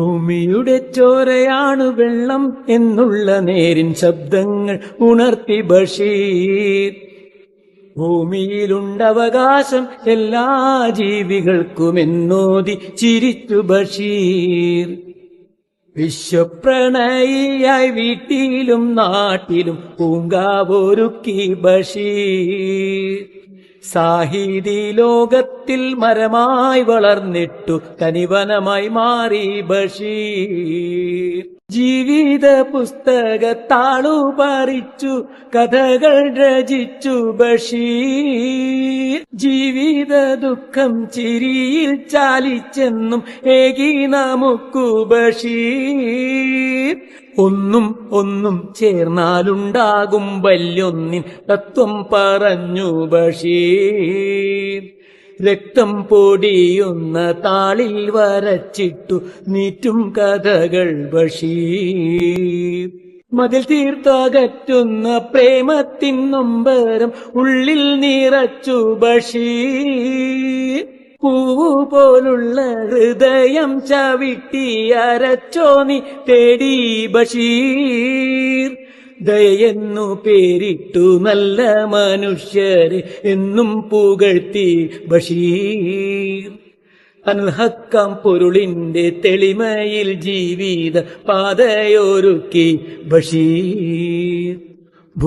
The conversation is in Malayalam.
ഭൂമിയുടെ ചോരയാണ് വെള്ളം എന്നുള്ള നേരിൻ ശബ്ദങ്ങൾ ഉണർത്തി ബഷീർ. ഭൂമിയിലുണ്ടവകാശം എല്ലാ ജീവികൾക്കുമെന്നോതി ചിരിച്ചു ബഷീർ. വിശ്വപ്രണയിയായി വീട്ടിലും നാട്ടിലും പൂങ്കാവൊരുക്കി ബഷീർ. സാഹിതി ലോകത്തിൽ മരമായി വളർന്നിട്ടു കനിവനമായി മാറി ബഷീർ. ജീവിത പുസ്തകത്താളു പറിച്ചു കഥകൾ രചിച്ചു ബഷീർ. ജീവിത ദുഃഖം ചിരിയിൽ ചാലിച്ചെന്നും ഏകി നമുക്കു ഒന്നും ഒന്നും ചേർന്നാലുണ്ടാകും വല്യൊന്നിൻ തത്വം പറഞ്ഞു ബഷീർ. രക്തം പൊടിയുന്ന താളിൽ വരച്ചിട്ടു നീറ്റും കഥകൾ ബഷീർ. മതിൽ തീർത്തകറ്റുന്ന പ്രേമത്തിൻ നൊമ്പരം ഉള്ളിൽ നിറച്ചു ബഷീർ പൂവു പോലുള്ള ഹൃദയം ചവിട്ടി അരച്ചോ നീ തേടി ബഷീർ. ദയെന്നു പേരിട്ടു നല്ല മനുഷ്യരെ എന്നും പുകഴ്ത്തി ബഷീർ. അൻഹക്കാം പൊരുളിന്റെ തെളിമയിൽ ജീവിത പാതയൊരുക്കി ബഷീർ.